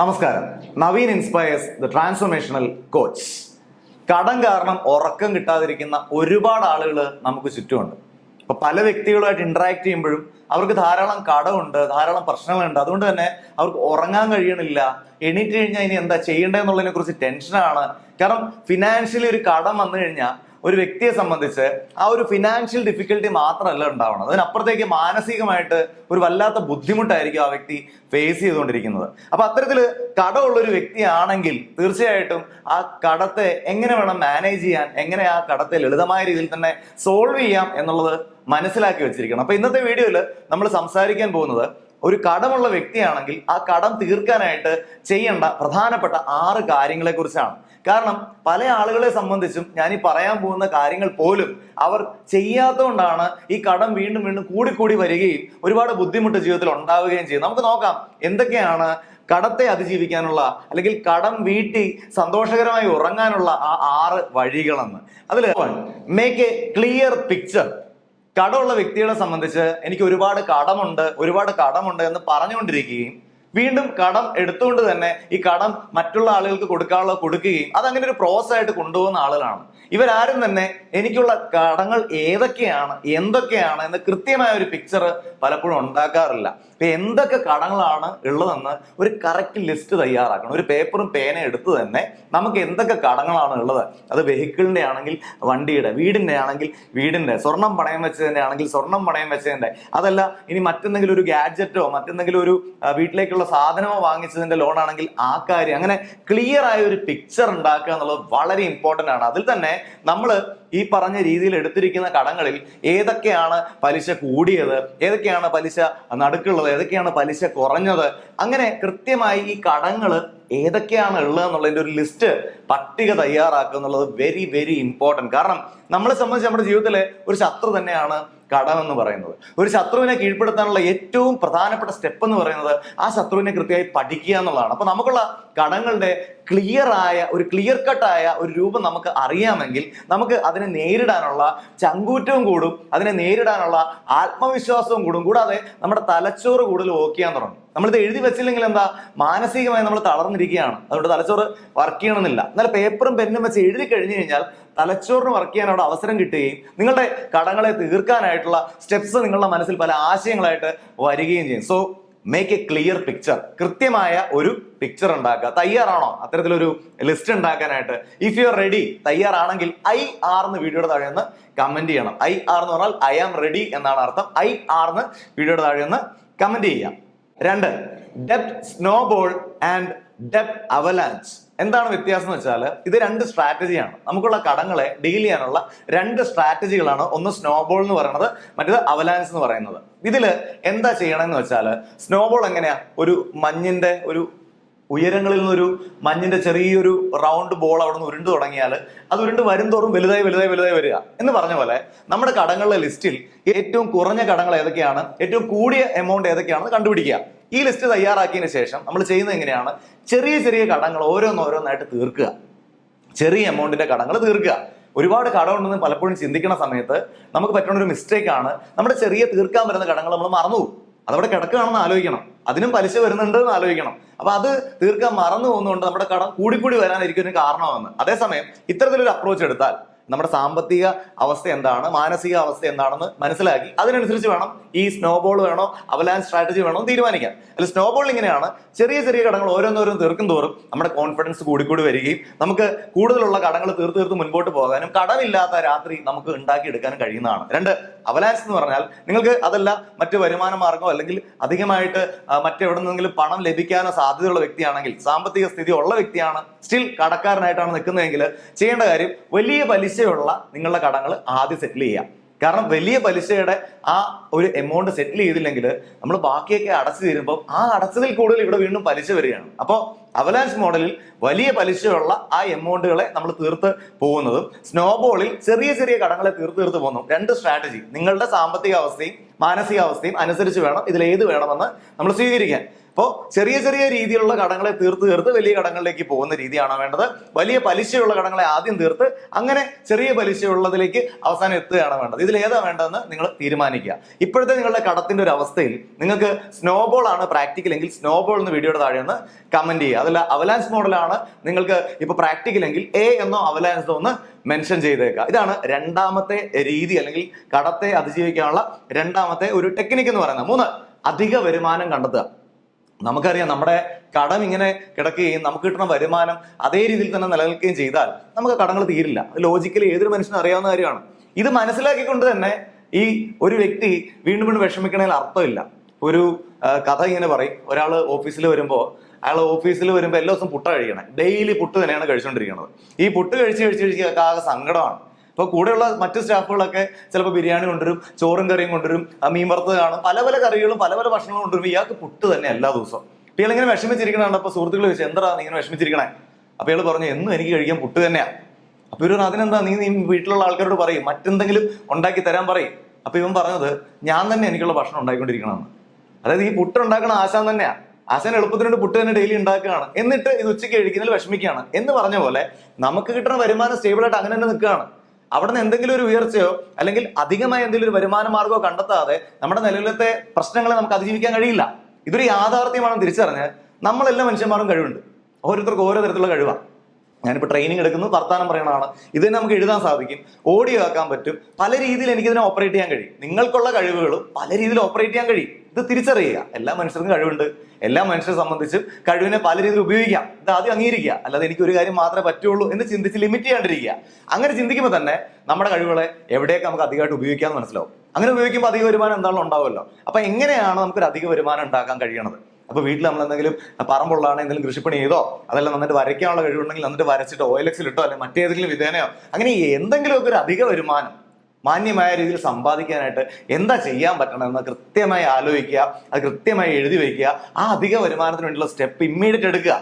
നമസ്കാരം. Naveen inspires the transformational coach കടം കാരണം ഉറക്കം കിട്ടാതിരിക്കുന്ന ഒരുപാട് ആളുകൾ നമുക്ക് ചുറ്റുമുണ്ട്. അപ്പൊ പല വ്യക്തികളുമായിട്ട് ഇന്ററാക്ട് ചെയ്യുമ്പോഴും അവർക്ക് ധാരാളം കടമുണ്ട് ധാരാളം പ്രശ്നങ്ങളുണ്ട്. അതുകൊണ്ട് തന്നെ അവർക്ക് ഉറങ്ങാൻ കഴിയണില്ല. എണീറ്റ് കഴിഞ്ഞാൽ ഇനി എന്താ ചെയ്യേണ്ടതെന്നുള്ളതിനെ കുറിച്ച് ടെൻഷനാണ് കാരണം ഫിനാൻഷ്യലി ഒരു കടം വന്നു കഴിഞ്ഞാൽ ഒരു വ്യക്തിയെ സംബന്ധിച്ച് ആ ഒരു ഫിനാൻഷ്യൽ ഡിഫിക്കൽട്ടി മാത്രമല്ല ഉണ്ടാവുന്നത് അതിനപ്പുറത്തേക്ക് മാനസികമായിട്ട് ഒരു വല്ലാത്ത ബുദ്ധിമുട്ടായിരിക്കും ആ വ്യക്തി ഫേസ് ചെയ്തുകൊണ്ടിരിക്കുന്നത്. അപ്പൊ അത്തരത്തിൽ കടമുള്ള ഒരു വ്യക്തിയാണെങ്കിൽ തീർച്ചയായിട്ടും ആ കടത്തെ എങ്ങനെ വേണം മാനേജ് ചെയ്യാൻ എങ്ങനെ ആ കടത്തെ ലളിതമായ രീതിയിൽ തന്നെ സോൾവ് ചെയ്യാം എന്നുള്ളത് മനസ്സിലാക്കി വെച്ചിരിക്കണം. അപ്പൊ ഇന്നത്തെ വീഡിയോയിൽ നമ്മൾ സംസാരിക്കാൻ പോകുന്നത് ഒരു കടമുള്ള വ്യക്തിയാണെങ്കിൽ ആ കടം തീർക്കാനായിട്ട് ചെയ്യേണ്ട പ്രധാനപ്പെട്ട ആറ് കാര്യങ്ങളെ കുറിച്ചാണ് കാരണം പല ആളുകളെ സംബന്ധിച്ചും ഞാൻ ഈ പറയാൻ പോകുന്ന കാര്യങ്ങൾ പോലും അവർ ചെയ്യാത്തതുകൊണ്ടാണ് ഈ കടം വീണ്ടും വീണ്ടും കൂടിക്കൂടി വരികയും ഒരുപാട് ബുദ്ധിമുട്ട് ജീവിതത്തിൽ ഉണ്ടാവുകയും ചെയ്യും നമുക്ക് നോക്കാം എന്തൊക്കെയാണ് കടത്തെ അതിജീവിക്കാനുള്ള അല്ലെങ്കിൽ കടം വീട്ടി സന്തോഷകരമായി ഉറങ്ങാനുള്ള ആ ആറ് വഴികളെന്ന്. അതിൽ മേക്ക് എ ക്ലിയർ പിക്ചർ കടമുള്ള വ്യക്തികളെ സംബന്ധിച്ച് എനിക്ക് ഒരുപാട് കടമുണ്ട് ഒരുപാട് കടമുണ്ട് എന്ന് പറഞ്ഞുകൊണ്ടിരിക്കുകയും വീണ്ടും കടം എടുത്തുകൊണ്ട് തന്നെ ഈ കടം മറ്റുള്ള ആളുകൾക്ക് കൊടുക്കാനുള്ള കൊടുക്കുകയും അതങ്ങനെ ഒരു പ്രോസസ് ആയിട്ട് കൊണ്ടുപോകുന്ന ആളുകളാണ്. ഇവരാരും തന്നെ എനിക്കുള്ള കടങ്ങൾ ഏതൊക്കെയാണ് എന്തൊക്കെയാണ് എന്ന് കൃത്യമായ ഒരു പിക്ചർ പലപ്പോഴും ഉണ്ടാക്കാറില്ല. ഇപ്പൊ എന്തൊക്കെ കടങ്ങളാണ് ഉള്ളതെന്ന് ഒരു കറക്റ്റ് ലിസ്റ്റ് തയ്യാറാക്കണം. ഒരു പേപ്പറും പേന എടുത്ത് തന്നെ നമുക്ക് എന്തൊക്കെ കടങ്ങളാണ് ഉള്ളത്? അത് വെഹിക്കിളിന്റെ ആണെങ്കിൽ വണ്ടിയുടെ വീടിന്റെ ആണെങ്കിൽ വീടിന്റെ സ്വർണം പണയം വെച്ചതിന്റെ ആണെങ്കിൽ സ്വർണം പണയം വെച്ചതിന്റെ. അതല്ല ഇനി മറ്റെന്തെങ്കിലും ഒരു ഗാഡ്ജറ്റോ മറ്റെന്തെങ്കിലും ഒരു വീട്ടിലേക്കുള്ള സാധനമോ വാങ്ങിച്ചതിന്റെ ലോൺ ആണെങ്കിൽ ആ കാര്യം. അങ്ങനെ ക്ലിയർ ആയ ഒരു പിക്ചർ ഉണ്ടാക്കുക എന്നുള്ളത് വളരെ ഇമ്പോർട്ടന്റ് ആണ്. അതിൽ തന്നെ നമ്മൾ ഈ പറഞ്ഞ രീതിയിൽ എടുത്തിരിക്കുന്ന കടങ്ങളിൽ ഏതൊക്കെയാണ് പലിശ കൂടിയത് ഏതൊക്കെയാണ് പലിശ നടുക്കുള്ളത് ഏതൊക്കെയാണ് പലിശ കുറഞ്ഞത്? അങ്ങനെ കൃത്യമായി ഈ കടങ്ങൾ ഏതൊക്കെയാണ് ഉള്ളത് എന്നുള്ളതിന്റെ ഒരു ലിസ്റ്റ് പട്ടിക തയ്യാറാക്കുക എന്നുള്ളത് വെരി വെരി ഇമ്പോർട്ടന്റ് കാരണം നമ്മളെ സംബന്ധിച്ച് നമ്മുടെ ജീവിതത്തിലെ ഒരു ശത്രു തന്നെയാണ് കടം എന്ന് പറയുന്നത്. ഒരു ശത്രുവിനെ കീഴ്പ്പെടുത്താനുള്ള ഏറ്റവും പ്രധാനപ്പെട്ട സ്റ്റെപ്പ് എന്ന് പറയുന്നത് ആ ശത്രുവിനെ കൃത്യമായി പഠിക്കുക എന്നുള്ളതാണ്. അപ്പൊ നമുക്കുള്ള കടങ്ങളുടെ ക്ലിയർ ആയ ഒരു ക്ലിയർ കട്ടായ ഒരു രൂപം നമുക്ക് അറിയാമെങ്കിൽ നമുക്ക് അതിനെ നേരിടാനുള്ള ചങ്കൂറ്റവും കൂടും അതിനെ നേരിടാനുള്ള ആത്മവിശ്വാസവും കൂടും. കൂടാതെ നമ്മുടെ തലച്ചോറ് കൂടുതൽ ഓക്കിയാൻ തുടങ്ങും നമ്മളിത് എഴുതി വെച്ചില്ലെങ്കിൽ എന്താ? മാനസികമായി നമ്മൾ തളർന്നിരിക്കുകയാണ്. അതുകൊണ്ട് തലച്ചോറ് വർക്ക് ചെയ്യണമെന്നില്ല. എന്നാൽ പേപ്പറും പെന്നും വെച്ച് എഴുതി കഴിഞ്ഞു കഴിഞ്ഞാൽ തലച്ചോറിന് വർക്ക് ചെയ്യാൻ അവിടെ അവസരം കിട്ടുകയും നിങ്ങളുടെ കടങ്ങളെ തീർക്കാനായിട്ടുള്ള സ്റ്റെപ്സ് നിങ്ങളുടെ മനസ്സിൽ പല ആശയങ്ങളായിട്ട് വരികയും ചെയ്യും. So make a clear picture കൃത്യമായ ഒരു പിക്ചർ ഉണ്ടാക്കുക. തയ്യാറാണോ? അത്തരത്തിലൊരു ലിസ്റ്റ് ഉണ്ടാക്കാനായിട്ട്. ഇഫ് യു ആർ റെഡി തയ്യാറാണെങ്കിൽ ഐ ആർ എന്ന് വീഡിയോയുടെ താഴെ നിന്ന് കമന്റ് ചെയ്യണം. ഐ ആർ എന്ന് പറഞ്ഞാൽ ഐ ആം റെഡി എന്നാണ് അർത്ഥം. ഐ ആർ എന്ന് വീഡിയോയുടെ താഴെ നിന്ന് കമന്റ് ചെയ്യാം രണ്ട്. ഡെപ്റ്റ് സ്നോബോൾ ആൻഡ് ഡെപ്റ്റ് അവലാൻസ് എന്താണ് വ്യത്യാസം എന്ന് വെച്ചാൽ ഇത് രണ്ട് സ്ട്രാറ്റജിയാണ് നമുക്കുള്ള കടങ്ങളെ ഡീൽ ചെയ്യാനുള്ള രണ്ട് സ്ട്രാറ്റജികളാണ് ഒന്ന് സ്നോബോൾ എന്ന് പറയുന്നത് മറ്റേത് അവലാൻസ് എന്ന് പറയുന്നത്. ഇതിൽ എന്താ ചെയ്യണമെന്ന് വെച്ചാൽ സ്നോബോൾ എങ്ങനെയാ? ഒരു മഞ്ഞിന്റെ ഒരു ഉയരങ്ങളിൽ നിന്നൊരു മഞ്ഞിന്റെ ചെറിയൊരു റൗണ്ട് ബോൾ അവിടെ നിന്ന് ഉരുണ്ട് തുടങ്ങിയാൽ അത് ഉരുണ്ട് വരും തോറും വലുതായി വലുതായി വലുതായി വരിക. എന്ന് പറഞ്ഞ പോലെ നമ്മുടെ കടങ്ങളുടെ ലിസ്റ്റിൽ ഏറ്റവും കുറഞ്ഞ കടങ്ങൾ ഏതൊക്കെയാണ്? ഏറ്റവും കൂടിയ എമൗണ്ട് ഏതൊക്കെയാണെന്ന് കണ്ടുപിടിക്കുക. ഈ ലിസ്റ്റ് തയ്യാറാക്കിയതിന് ശേഷം നമ്മൾ ചെയ്യുന്നത് എങ്ങനെയാണ്? ചെറിയ ചെറിയ കടങ്ങൾ ഓരോന്നോരോന്നായിട്ട് തീർക്കുക. ചെറിയ എമൗണ്ടിന്റെ കടങ്ങൾ തീർക്കുക. ഒരുപാട് കടമുണ്ടെന്ന് പലപ്പോഴും ചിന്തിക്കുന്ന സമയത്ത് നമുക്ക് പറ്റുന്ന ഒരു മിസ്റ്റേക്ക് ആണ്. നമ്മുടെ ചെറിയ തീർക്കാൻ വരുന്ന കടങ്ങൾ നമ്മൾ മറന്നു അതവിടെ കിടക്കുകയാണെന്ന് ആലോചിക്കണം. അതിനും പലിശ വരുന്നുണ്ട് എന്ന് ആലോചിക്കണം. അപ്പൊ അത് തീർക്കാൻ മറന്നു പോകുന്നതുകൊണ്ട് നമ്മുടെ കടം കൂടിക്കൂടി വരാനായിരിക്കും ഒരു കാരണമാകുന്നത് അതേസമയം ഇത്തരത്തിലൊരു അപ്രോച്ച് എടുത്താൽ നമ്മുടെ സാമ്പത്തിക അവസ്ഥ എന്താണ് മാനസിക അവസ്ഥ എന്താണെന്ന് മനസ്സിലാക്കി അതിനനുസരിച്ച് വേണം ഈ സ്നോബോൾ വേണോ അവലാൻ സ്ട്രാറ്റജി വേണോ തീരുമാനിക്കാൻ അല്ല സ്നോബോൾ ഇങ്ങനെയാണ് ചെറിയ ചെറിയ കടങ്ങൾ ഓരോന്നോരോന്ന് തീർക്കും തോറും നമ്മുടെ കോൺഫിഡൻസ് കൂടിക്കൂടി വരികയും നമുക്ക് കൂടുതലുള്ള കടങ്ങൾ തീർത്ത് തീർത്ത് മുൻപോട്ട് പോകാനും കടമില്ലാത്ത രാത്രി നമുക്ക് ഉണ്ടാക്കിയെടുക്കാനും കഴിയുന്നതാണ്. രണ്ട് അവലാൻസ് എന്ന് പറഞ്ഞാൽ നിങ്ങൾക്ക് അതല്ല മറ്റ് വരുമാന മാർഗമോ അല്ലെങ്കിൽ അധികമായിട്ട് മറ്റെവിടെ നിന്നെങ്കിലും പണം ലഭിക്കാനോ സാധ്യതയുള്ള വ്യക്തിയാണെങ്കിൽ സാമ്പത്തിക സ്ഥിതി ഉള്ള വ്യക്തിയാണ് സ്റ്റിൽ കടക്കാരനായിട്ടാണ് നിൽക്കുന്നതെങ്കിൽ ചെയ്യേണ്ട കാര്യം വലിയ പലിശയുള്ള നിങ്ങളുടെ കടങ്ങൾ ആദ്യം സെറ്റിൽ ചെയ്യാം. കാരണം വലിയ പലിശയുടെ ആ ഒരു എമൗണ്ട് സെറ്റിൽ ചെയ്തില്ലെങ്കിൽ നമ്മൾ ബാക്കിയൊക്കെ അടച്ചു തീരുമ്പോൾ ആ അടച്ചതിൽ കൂടുതൽ ഇവിടെ വീണ്ടും പലിശ വരികയാണ്. അപ്പോൾ അവലാൻസ് മോഡലിൽ വലിയ പലിശയുള്ള ആ എമൗണ്ടുകളെ നമ്മൾ തീർത്ത് പോകുന്നതും സ്നോബോളിൽ ചെറിയ ചെറിയ കടങ്ങളെ തീർത്ത് തീർത്ത് പോകുന്നതും രണ്ട് സ്ട്രാറ്റജി നിങ്ങളുടെ സാമ്പത്തിക അവസ്ഥയും മാനസികാവസ്ഥയും അനുസരിച്ച് വേണം ഇതിൽ ഏത് വേണമെന്ന് നമ്മൾ സ്വീകരിക്കാൻ. അപ്പോൾ ചെറിയ ചെറിയ രീതിയിലുള്ള കടങ്ങളെ തീർത്ത് തീർത്ത് വലിയ കടങ്ങളിലേക്ക് പോകുന്ന രീതിയാണോ വേണ്ടത്? വലിയ പലിശയുള്ള കടങ്ങളെ ആദ്യം തീർത്ത് അങ്ങനെ ചെറിയ പലിശയുള്ളതിലേക്ക് അവസാനം എത്തുകയാണോ വേണ്ടത്. ഇതിൽ ഏതാ വേണ്ടതെന്ന് നിങ്ങൾ തീരുമാനിക്കുക. ഇപ്പോഴത്തെ നിങ്ങളുടെ കടത്തിന്റെ ഒരു അവസ്ഥയിൽ നിങ്ങൾക്ക് സ്നോബോൾ ആണ് പ്രാക്ടിക്കൽ എങ്കിൽ സ്നോബോൾ എന്ന് വീഡിയോയുടെ താഴെ ഒന്ന് കമന്റ് ചെയ്യുക. അതല്ല അവലാൻസ് മോഡലാണ് നിങ്ങൾക്ക് ഇപ്പോൾ പ്രാക്ടിക്കൽ എങ്കിൽ എ എന്നോ അവലാൻസോ ഒന്ന് മെൻഷൻ ചെയ്തേക്കുക. ഇതാണ് രണ്ടാമത്തെ രീതി അല്ലെങ്കിൽ കടത്തെ അതിജീവിക്കാനുള്ള രണ്ടാമത്തെ ഒരു ടെക്നിക്ക് എന്ന് പറയുന്നത്. മൂന്ന് അധിക വരുമാനം കണ്ടെത്തുക. നമുക്കറിയാം നമ്മുടെ കടം ഇങ്ങനെ കിടക്കുകയും നമുക്ക് കിട്ടുന്ന വരുമാനം അതേ രീതിയിൽ തന്നെ നിലനിൽക്കുകയും ചെയ്താൽ നമുക്ക് കടങ്ങൾ തീരില്ല. ലോജിക്കലി ഏതൊരു മനുഷ്യനും അറിയാവുന്ന കാര്യമാണ്. ഇത് മനസ്സിലാക്കിക്കൊണ്ട് തന്നെ ഈ ഒരു വ്യക്തി വീണ്ടും വീണ്ടും വിഷമിക്കണതിൽ അർത്ഥമില്ല. ഒരു കഥ ഇങ്ങനെ പറയും. ഒരാൾ ഓഫീസിൽ വരുമ്പോൾ അയാൾ ഓഫീസിൽ വരുമ്പോൾ എല്ലാ ദിവസവും പുട്ട കഴിക്കണം ഡെയിലി പുട്ട് തന്നെയാണ് കഴിച്ചുകൊണ്ടിരിക്കുന്നത് ഈ പുട്ട് കഴിച്ച് കഴിച്ച് കഴിച്ച് ആകെ സങ്കടമാണ്. അപ്പൊ കൂടെയുള്ള മറ്റു സ്റ്റാഫുകളൊക്കെ ചിലപ്പോൾ ബിരിയാണി കൊണ്ടുവരും ചോറും കറിയും കൊണ്ടുവരും മീൻ വറുത്തത് കാണും പല പല കറികളും പല പല ഭക്ഷണങ്ങളും കൊണ്ടുവരും. ഇയാൾക്ക് പുട്ട് തന്നെ എല്ലാ ദിവസവും. അപ്പോൾ ഇയാൾ ഇങ്ങനെ വിഷമിച്ചിരിക്കണ അപ്പോൾ സുഹൃത്തുക്കൾ ചോദിച്ചു എന്താ ഇങ്ങനെ വിഷമിച്ചിരിക്കണേ? അപ്പോൾ ഇയാൾ പറഞ്ഞു എന്നും എനിക്ക് കഴിക്കാൻ പുട്ട് തന്നെയാണ് അപ്പോൾ ഇവർ അതിനെന്താ നീ നീ വീട്ടിലുള്ള ആൾക്കാരോട് പറയും മറ്റെന്തെങ്കിലും ഉണ്ടാക്കി തരാൻ പറയും. അപ്പോൾ ഇവൻ പറഞ്ഞത് ഞാൻ തന്നെ എനിക്കുള്ള ഭക്ഷണം ഉണ്ടാക്കിക്കൊണ്ടിരിക്കണമെന്ന് അതായത് ഈ പുട്ട് ഉണ്ടാക്കണ ആശാൻ തന്നെയാണ് ആശാൻ എളുപ്പത്തിനോട് പുട്ട് തന്നെ ഡെയിലി ഉണ്ടാക്കുകയാണ്. എന്നിട്ട് ഇത് ഉച്ചയ്ക്ക് കഴിക്കുന്നതിൽ വിഷമിക്കുകയാണ്. എന്ന് പറഞ്ഞ പോലെ നമുക്ക് കിട്ടുന്ന വരുമാനം സ്റ്റേബിൾ ആയിട്ട് അങ്ങനെ തന്നെ നിൽക്കുകയാണ്. അവിടെ നിന്ന് എന്തെങ്കിലും ഒരു ഉയർച്ചയോ അല്ലെങ്കിൽ അധികമായ എന്തെങ്കിലും ഒരു വരുമാന മാർഗമോ കണ്ടെത്താതെ നമ്മുടെ നിലവിലത്തെ പ്രശ്നങ്ങളെ നമുക്ക് അതിജീവിക്കാൻ കഴിയില്ല. ഇതൊരു യാഥാർത്ഥ്യമാണെന്ന് തിരിച്ചറിഞ്ഞ് നമ്മളെല്ലാ മനുഷ്യന്മാരും കഴിവുണ്ട്. ഓരോരുത്തർക്ക് ഓരോ തരത്തിലുള്ള കഴിവാണ് ഞാനിപ്പോൾ ട്രെയിനിങ് എടുക്കുന്നു വർത്താനം പറയണതാണ്. ഇത് തന്നെ നമുക്ക് എഴുതാൻ സാധിക്കും. ഓഡിയോ ആക്കാൻ പറ്റും. പല രീതിയിൽ എനിക്കിതിനെ ഓപ്പറേറ്റ് ചെയ്യാൻ കഴിയും. നിങ്ങൾക്കുള്ള കഴിവുകളും പല രീതിയിൽ ഓപ്പറേറ്റ് ചെയ്യാൻ കഴിയും. ഇത് തിരിച്ചറിയുക. എല്ലാ മനുഷ്യർക്കും കഴിവുണ്ട്. എല്ലാ മനുഷ്യരെ സംബന്ധിച്ചും കഴിവിനെ പല രീതിയിൽ ഉപയോഗിക്കാം. ഇത് ആദ്യം അംഗീകരിക്കുക. അല്ലാതെ എനിക്ക് ഒരു കാര്യം മാത്രമേ പറ്റുള്ളൂ എന്ന് ചിന്തിച്ച് ലിമിറ്റ് ചെയ്യാണ്ടിരിക്കുക. അങ്ങനെ ചിന്തിക്കുമ്പോൾ തന്നെ നമ്മുടെ കഴിവുകളെ എവിടെയൊക്കെ നമുക്ക് അധികമായിട്ട് ഉപയോഗിക്കാമെന്ന് മനസ്സിലാവും. അങ്ങനെ ഉപയോഗിക്കുമ്പോൾ അധിക വരുമാനം എന്താണല്ലോ ഉണ്ടാവുമല്ലോ. അപ്പൊ എങ്ങനെയാണ് നമുക്കൊരു അധിക വരുമാനം ഉണ്ടാക്കാൻ കഴിയണത്? അപ്പൊ വീട്ടിൽ നമ്മൾ എന്തെങ്കിലും പറമ്പുള്ളതാണ് എന്തെങ്കിലും കൃഷിപ്പണി ചെയ്തോ അതല്ല നന്നിട്ട് വരയ്ക്കാനുള്ള കഴിവുണ്ടെങ്കിൽ നന്നിട്ട് വരച്ചിട്ടോ ഇട്ടോ അല്ലെങ്കിൽ മറ്റേതെങ്കിലും വിധേനയോ അങ്ങനെ എന്തെങ്കിലുമൊക്കെ ഒരു അധിക വരുമാനം മാന്യമായ രീതിയിൽ സമ്പാദിക്കാനായിട്ട് എന്താ ചെയ്യാൻ പറ്റണമെന്ന് കൃത്യമായി ആലോചിക്കുക അത് കൃത്യമായി എഴുതി വയ്ക്കുക ആ അധിക വരുമാനത്തിന് വേണ്ടിയുള്ള സ്റ്റെപ്പ് ഇമ്മീഡിയറ്റ് എടുക്കുക.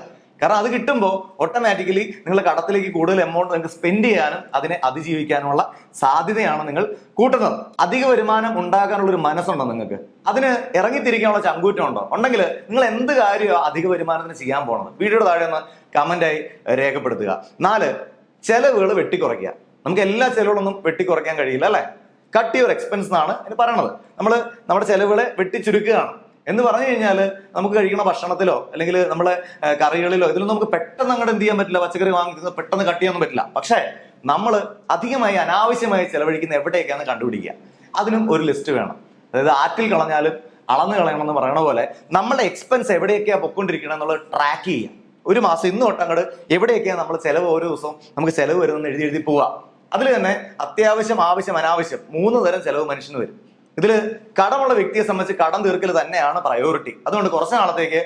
കാരണം അത് കിട്ടുമ്പോൾ ഓട്ടോമാറ്റിക്കലി നിങ്ങൾ കടത്തിലേക്ക് കൂടുതൽ എമൗണ്ട് നിങ്ങൾക്ക് സ്പെൻഡ് ചെയ്യാനും അതിനെ അതിജീവിക്കാനുള്ള സാധ്യതയാണ് നിങ്ങൾ കൂട്ടുന്നത്. അധിക വരുമാനം ഉണ്ടാകാനുള്ള ഒരു മനസ്സുണ്ടോ നിങ്ങൾക്ക്? അതിന് ഇറങ്ങിത്തിരിക്കാനുള്ള ചങ്കൂറ്റം ഉണ്ടോ? ഉണ്ടെങ്കിൽ നിങ്ങൾ എന്ത് കാര്യമോ അധിക വരുമാനത്തിന് ചെയ്യാൻ പോകണം വീഡിയോയുടെ താഴെ ഒന്ന് കമന്റായി രേഖപ്പെടുത്തുക. നാല് ചെലവുകൾ വെട്ടിക്കുറയ്ക്കുക. നമുക്ക് എല്ലാ ചെലവുകളൊന്നും വെട്ടിക്കുറയ്ക്കാൻ കഴിയില്ല അല്ലേ? കട്ട് യുവർ എക്സ്പെൻസ് എന്നാണ് ഇതിന് പറയണത്. നമ്മൾ നമ്മുടെ ചെലവുകളെ വെട്ടിച്ചുരുക്കുകയാണ്. എന്ന് പറഞ്ഞു കഴിഞ്ഞാൽ നമുക്ക് കഴിക്കുന്ന ഭക്ഷണത്തിലോ അല്ലെങ്കിൽ നമ്മളെ കറികളിലോ ഇതിലൊന്നും നമുക്ക് പെട്ടെന്ന് അങ്ങോട്ട് എന്ത് ചെയ്യാൻ പറ്റില്ല പച്ചക്കറി വാങ്ങി പെട്ടെന്ന് കട്ട് ചെയ്യാൻ പറ്റില്ല. പക്ഷേ നമ്മൾ അധികമായി അനാവശ്യമായി ചെലവഴിക്കുന്ന എവിടെയൊക്കെയാണ് കണ്ടുപിടിക്കുക? അതിനും ഒരു ലിസ്റ്റ് വേണം. അതായത് ആറ്റിൽ കളഞ്ഞാലും അളന്ന് കളയണം എന്ന് പറയണ പോലെ നമ്മുടെ എക്സ്പെൻസ് എവിടെയൊക്കെയാണ് പൊക്കൊണ്ടിരിക്കണം എന്നുള്ളത് ട്രാക്ക് ചെയ്യുക. ഒരു മാസം ഇന്ന് തൊട്ട് അങ്ങോട്ട് എവിടെയൊക്കെയാണ് നമ്മൾ ചെലവ് ഓരോ ദിവസവും നമുക്ക് ചിലവ് വരുന്നത് എഴുതി എഴുതി പോവുക. അതിൽ തന്നെ അത്യാവശ്യം ആവശ്യം അനാവശ്യം മൂന്ന് തരം ചിലവ് മനുഷ്യന് വരും. ഇതിൽ കടമുള്ള വ്യക്തിയെ സംബന്ധിച്ച് കടം തീർക്കൽ തന്നെയാണ് പ്രയോറിറ്റി അതുകൊണ്ട് കുറച്ച് നാളത്തേക്ക്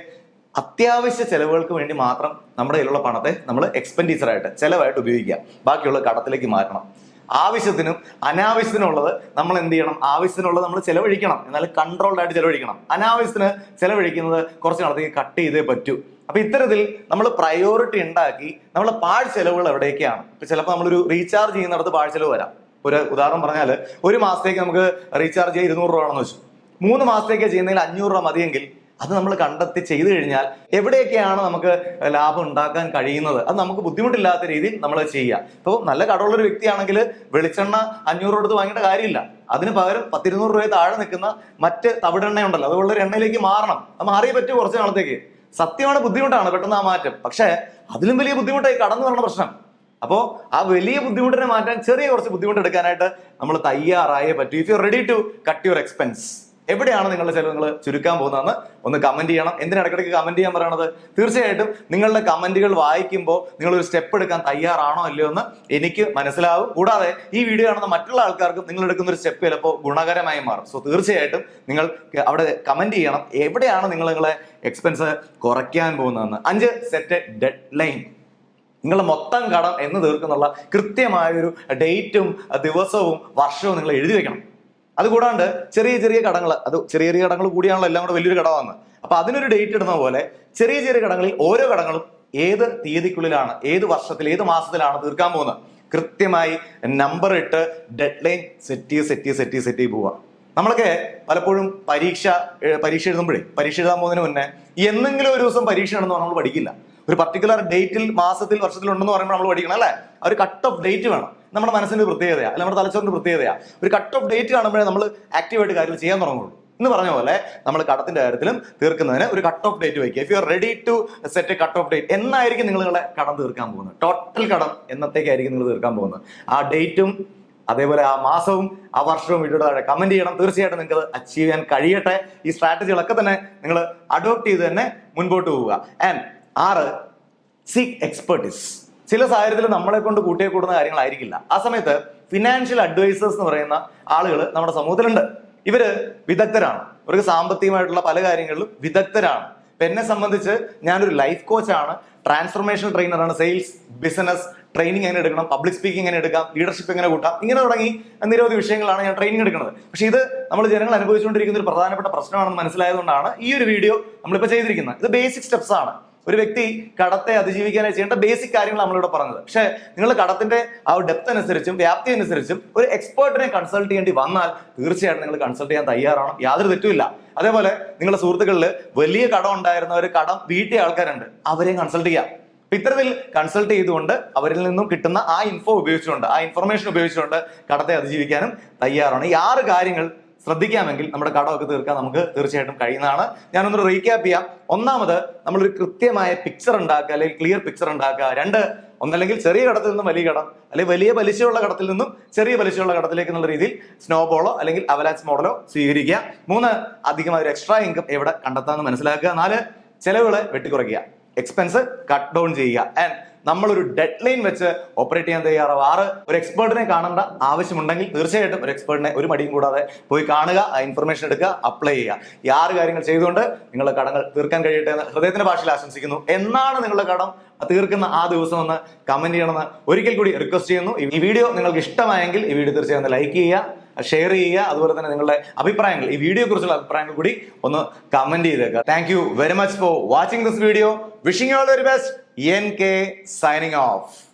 അത്യാവശ്യ ചെലവുകൾക്ക് വേണ്ടി മാത്രം നമ്മുടെ കയ്യിലുള്ള പണത്തെ നമ്മൾ എക്സ്പെൻഡിച്ചറായിട്ട് ചെലവായിട്ട് ഉപയോഗിക്കുക. ബാക്കിയുള്ള കടത്തിലേക്ക് മാറ്റണം. ആവശ്യത്തിനും അനാവശ്യത്തിനുള്ളത് നമ്മൾ എന്ത് ചെയ്യണം? ആവശ്യത്തിനുള്ളത് നമ്മൾ ചെലവഴിക്കണം. എന്നാൽ കൺട്രോൾഡ് ആയിട്ട് ചെലവഴിക്കണം. അനാവശ്യത്തിന് ചെലവഴിക്കുന്നത് കുറച്ച് നാളത്തേക്ക് കട്ട് ചെയ്തേ പറ്റൂ. അപ്പൊ ഇത്തരത്തിൽ നമ്മൾ പ്രയോറിറ്റി ഉണ്ടാക്കി നമ്മൾ പാഴ് ചെലവുകൾ എവിടെയൊക്കെയാണ് ഇപ്പൊ ചിലപ്പോൾ നമ്മളൊരു റീചാർജ് ചെയ്യുന്നിടത്ത് പാഴ് ചെലവ് വരാം. ഒരു ഉദാഹരണം പറഞ്ഞാൽ ഒരു മാസത്തേക്ക് നമുക്ക് റീചാർജ് ചെയ്യാൻ ഇരുന്നൂറ് രൂപ ആണെന്ന് വെച്ചു. മൂന്ന് മാസത്തേക്ക് ചെയ്യുന്നതിൽ അഞ്ഞൂറ് രൂപ മതിയെങ്കിൽ അത് നമ്മൾ കണ്ടെത്തി ചെയ്തു കഴിഞ്ഞാൽ എവിടെയൊക്കെയാണ് നമുക്ക് ലാഭം ഉണ്ടാക്കാൻ കഴിയുന്നത്? അത് നമുക്ക് ബുദ്ധിമുട്ടില്ലാത്ത രീതിയിൽ നമ്മൾ ചെയ്യുക. ഇപ്പോൾ നല്ല കടമുള്ളൊരു വ്യക്തിയാണെങ്കിൽ വെളിച്ചെണ്ണ അഞ്ഞൂറ് കൊടുത്ത് വാങ്ങേണ്ട കാര്യമില്ല. അതിന് പകരം പത്തിരുന്നൂറ് രൂപ താഴെ നിൽക്കുന്ന മറ്റ് തവിടെണ്ണ ഉണ്ടല്ലോ അതുള്ള ഒരു എണ്ണയിലേക്ക് മാറണം. അത് മാറിയേ പറ്റൂ കുറച്ച് നാളത്തേക്ക്. സത്യമാണ് ബുദ്ധിമുട്ടാണ് പെട്ടെന്ന് ആ മാറ്റം. പക്ഷേ അതിലും വലിയ ബുദ്ധിമുട്ടായി കടന്നു വരണ പ്രശ്നം. അപ്പോൾ ആ വലിയ ബുദ്ധിമുട്ടിനെ മാറ്റാൻ ചെറിയ കുറച്ച് ബുദ്ധിമുട്ട് എടുക്കാനായിട്ട് നമ്മൾ തയ്യാറായേ പറ്റൂ. If you ready to cut your expense എവിടെയാണ് നിങ്ങളുടെ ചെലവുകൾ ചുരുക്കാൻ പോകുന്നതെന്ന് ഒന്ന് കമന്റ് ചെയ്യണം. എന്തിനാണ് ഇടയ്ക്കിടയ്ക്ക് കമന്റ് ചെയ്യാൻ പറയണത്? തീർച്ചയായിട്ടും നിങ്ങളുടെ കമന്റുകൾ വായിക്കുമ്പോൾ നിങ്ങൾ ഒരു സ്റ്റെപ്പ് എടുക്കാൻ തയ്യാറാണോ അല്ലയോ എന്ന് എനിക്ക് മനസ്സിലാവും. കൂടാതെ ഈ വീഡിയോ കാണുന്ന മറ്റുള്ള ആൾക്കാർക്കും നിങ്ങൾ എടുക്കുന്ന ഒരു സ്റ്റെപ്പ് ചിലപ്പോൾ ഗുണകരമായി മാറും. സോ തീർച്ചയായിട്ടും നിങ്ങൾ അവിടെ കമന്റ് ചെയ്യണം. എവിടെയാണ് നിങ്ങൾ നിങ്ങളെ എക്സ്പെൻസ് കുറയ്ക്കാൻ പോകുന്നതെന്ന്. അഞ്ച് സെറ്റ് ഡെഡ് ലൈൻ നിങ്ങളുടെ മൊത്തം കടം എന്ന് തീർക്കുന്നുള്ള കൃത്യമായൊരു ഡേറ്റും ദിവസവും വർഷവും നിങ്ങൾ എഴുതി വെക്കണം. അതുകൂടാണ്ട് ചെറിയ ചെറിയ കടങ്ങൾ അത് ചെറിയ ചെറിയ കടങ്ങൾ കൂടിയാണല്ലോ എല്ലാം കൂടെ വലിയൊരു കടമാണ് അപ്പൊ അതിനൊരു ഡേറ്റ് ഇടുന്ന പോലെ ചെറിയ ചെറിയ കടങ്ങളിൽ ഓരോ കടങ്ങളും ഏത് തീയതിക്കുള്ളിലാണ് ഏത് വർഷത്തിൽ ഏത് മാസത്തിലാണ് തീർക്കാൻ പോകുന്നത്. കൃത്യമായി നമ്പർ ഇട്ട് ഡെഡ് ലൈൻ സെറ്റ് ചെയ്ത് സെറ്റ് ചെയ്ത് സെറ്റ് ചെയ്ത് സെറ്റ് ചെയ്ത് പോവുക. നമ്മളൊക്കെ പലപ്പോഴും പരീക്ഷ പരീക്ഷ എഴുതുമ്പോഴേ പരീക്ഷ എഴുതാൻ പോകുന്നതിന് മുന്നേ എന്തെങ്കിലും ഒരു ദിവസം പരീക്ഷ ഉണ്ടെന്ന് നമ്മൾ പഠിക്കില്ല. ഒരു പർട്ടിക്കുലർ ഡേറ്റിൽ മാസത്തിൽ വർഷത്തിൽ ഉണ്ടെന്ന് പറയുമ്പോൾ നമ്മൾ പഠിക്കണം അല്ലേ? ഒരു കട്ട് ഓഫ് ഡേറ്റ് വേണം. നമ്മുടെ മനസ്സിന്റെ ഒരു പ്രത്യേകതയാണ് അല്ല നമ്മുടെ തലച്ചോറിന്റെ പ്രത്യേകതയാണ് ഒരു കട്ട് ഓഫ് ഡേറ്റ് കാണുമ്പോഴേ നമ്മൾ ആക്റ്റീവായിട്ട് കാര്യങ്ങൾ ചെയ്യാൻ തുടങ്ങുള്ളൂ. എന്ന് പറഞ്ഞ പോലെ നമ്മൾ കടത്തിന്റെ കാര്യത്തിലും തീർക്കുന്നതിന് ഒരു കട്ട് ഓഫ് ഡേറ്റ് വയ്ക്കുക. If you are ready to set a cut off date എന്നായിരിക്കും നിങ്ങൾ നിങ്ങളെ കടം തീർക്കാൻ പോകുന്നത്. ടോട്ടൽ കടം എന്നത്തേക്കായിരിക്കും നിങ്ങൾ തീർക്കാൻ പോകുന്നത്? ആ ഡേറ്റും അതേപോലെ ആ മാസവും ആ വർഷവും വീഡിയോ താഴെ കമന്റ് ചെയ്യണം. തീർച്ചയായിട്ടും നിങ്ങൾക്ക് അച്ചീവ് ചെയ്യാൻ കഴിയട്ടെ. ഈ സ്ട്രാറ്റജികളൊക്കെ തന്നെ നിങ്ങൾ അഡോപ്റ്റ് ചെയ്ത് തന്നെ മുൻപോട്ട് പോവുക. ആൻഡ് ആറ് സീക്ക് എക്സ്പെർട്ടിസ് ചില സാഹചര്യത്തിൽ നമ്മളെ കൊണ്ട് കൂട്ടിയെ കൂടുന്ന കാര്യങ്ങളായിരിക്കില്ല. ആ സമയത്ത് ഫിനാൻഷ്യൽ അഡ്വൈസേഴ്സ് എന്ന് പറയുന്ന ആളുകൾ നമ്മുടെ സമൂഹത്തിലുണ്ട്. ഇവർ വിദഗ്ധരാണ്. ഇവർക്ക് സാമ്പത്തികമായിട്ടുള്ള പല കാര്യങ്ങളിലും വിദഗ്ധരാണ്. ഇപ്പൊ എന്നെ സംബന്ധിച്ച് ഞാനൊരു ലൈഫ് കോച്ചാണ് ട്രാൻസ്ഫോർമേഷൻ ട്രെയിനറാണ് സെയിൽസ് ബിസിനസ് ട്രെയിനിങ് എങ്ങനെ എടുക്കണം? പബ്ലിക് സ്പീക്കിംഗ് എങ്ങനെ എടുക്കാം? ലീഡർഷിപ്പ് എങ്ങനെ കൂട്ടാം? ഇങ്ങനെ തുടങ്ങി നിരവധി വിഷയങ്ങളാണ് ഞാൻ ട്രെയിനിങ് എടുക്കുന്നത്. പക്ഷെ ഇത് നമ്മൾ ജനങ്ങൾ അനുഭവിച്ചുകൊണ്ടിരിക്കുന്ന ഒരു പ്രധാനപ്പെട്ട പ്രശ്നമാണെന്ന് മനസ്സിലായതുകൊണ്ടാണ് ഈ ഒരു വീഡിയോ നമ്മളിപ്പോൾ ചെയ്തിരിക്കുന്നത്. ഇത് ബേസിക് സ്റ്റെപ്സ് ആണ്. ഒരു വ്യക്തി കടത്തെ അതിജീവിക്കാനായി ചെയ്യേണ്ട ബേസിക് കാര്യങ്ങൾ നമ്മളിവിടെ പറഞ്ഞത്. പക്ഷേ നിങ്ങൾ കടത്തിന്റെ ആ ഡെപ്ത് അനുസരിച്ചും വ്യാപ്തി അനുസരിച്ചും ഒരു എക്സ്പേർട്ടിനെ കൺസൾട്ട് ചെയ്യേണ്ടി വന്നാൽ തീർച്ചയായിട്ടും നിങ്ങൾ കൺസൾട്ട് ചെയ്യാൻ തയ്യാറാണ് യാതൊരു തെറ്റുമില്ല. അതേപോലെ നിങ്ങളുടെ സുഹൃത്തുക്കളിൽ വലിയ കടം ഉണ്ടായിരുന്ന ഒരു കടം വീട്ടിയ ആൾക്കാരുണ്ട്. അവരെയും കൺസൾട്ട് ചെയ്യാം. ഇത്തരത്തിൽ കൺസൾട്ട് ചെയ്തുകൊണ്ട് അവരിൽ നിന്നും കിട്ടുന്ന ആ ഇൻഫോ ഉപയോഗിച്ചുകൊണ്ട് ആ ഇൻഫർമേഷൻ ഉപയോഗിച്ചുകൊണ്ട് കടത്തെ അതിജീവിക്കാനും തയ്യാറാണ് ഈ ആറ് കാര്യങ്ങൾ ശ്രദ്ധിക്കാമെങ്കിൽ നമ്മുടെ കടമൊക്കെ തീർക്കാൻ നമുക്ക് തീർച്ചയായിട്ടും കഴിയുന്നതാണ്. ഞാനൊന്ന് റീക്യാപ്പ് ചെയ്യാം. ഒന്നാമത് നമ്മളൊരു കൃത്യമായ പിക്ചർ ഉണ്ടാക്കുക അല്ലെങ്കിൽ ക്ലിയർ പിക്ചർ ഉണ്ടാക്കുക. രണ്ട് ഒന്നല്ലെങ്കിൽ ചെറിയ കടത്തിൽ നിന്നും വലിയ കടം അല്ലെങ്കിൽ വലിയ പലിശയുള്ള കടത്തിൽ നിന്നും ചെറിയ പലിശയുള്ള കടത്തിലേക്ക് എന്നുള്ള രീതിയിൽ സ്നോബോളോ അല്ലെങ്കിൽ അവലാൻസ് മോഡലോ സ്വീകരിക്കുക. മൂന്ന് അധികമായ ഒരു എക്സ്ട്രാ ഇൻകം എവിടെ കണ്ടെത്താമെന്ന് മനസ്സിലാക്കുക. നാല് ചെലവുകളെ വെട്ടിക്കുറയ്ക്കുക. എക്സ്പെൻസ് കട്ട് ഡൗൺ ചെയ്യുക. ആൻഡ് നമ്മളൊരു ഡെഡ് ലൈൻ വെച്ച് ഓപ്പറേറ്റ് ചെയ്യാൻ തയ്യാറാവാറ് ഒരു എക്സ്പേർട്ടിനെ കാണേണ്ട ആവശ്യമുണ്ടെങ്കിൽ തീർച്ചയായിട്ടും ഒരു എക്സ്പേർട്ടിനെ ഒരു മടിയും കൂടാതെ പോയി കാണുക ആ ഇൻഫർമേഷൻ എടുക്കുക അപ്ലൈ ചെയ്യുക. ഈ ആറ് കാര്യങ്ങൾ ചെയ്തുകൊണ്ട് നിങ്ങളുടെ കടങ്ങൾ തീർക്കാൻ കഴിയട്ടെ എന്ന് ഹൃദയത്തിന്റെ ഭാഷയിൽ ആശംസിക്കുന്നു. എന്നാണ് നിങ്ങളുടെ കടം? തീർക്കുന്ന ആ ദിവസം ഒന്ന് കമന്റ് ചെയ്യണമെന്ന് ഒരിക്കൽ കൂടി റിക്വസ്റ്റ് ചെയ്യുന്നു. ഈ വീഡിയോ നിങ്ങൾക്ക് ഇഷ്ടമായെങ്കിൽ ഈ വീഡിയോ തീർച്ചയായും ലൈക്ക് ചെയ്യുക. ഷെയർ ചെയ്യുക അതുപോലെ തന്നെ നിങ്ങളുടെ അഭിപ്രായങ്ങൾ ഈ വീഡിയോ കുറിച്ചുള്ള അഭിപ്രായങ്ങൾ കൂടി ഒന്ന് കമന്റ് ചെയ്തേക്കുക. Thank you very much for watching this video wishing all very best N K signing off